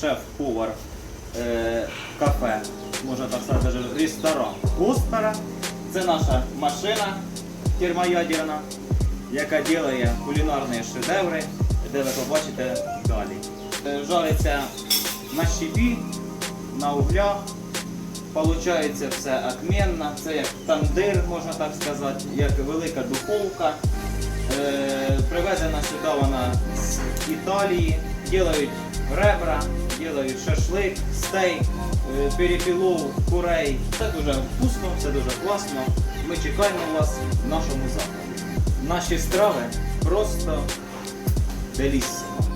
шеф-повар е, кафе, можна так сказати, ресторан Костера. Це наша машина термоядерна, яка робить кулінарні шедеври, де ви побачите далі. Е, Жариться на щепі, на углях. Получається все отменно, це як тандир, можна так сказати, як велика духовка. Е, привезена сюди вона з Італії, ділають ребра, ділають шашлик, стейк, е, перепілов, курей. Це дуже вкусно, це дуже класно. Ми чекаємо вас в нашому закладі. Наші страви просто деліссимо.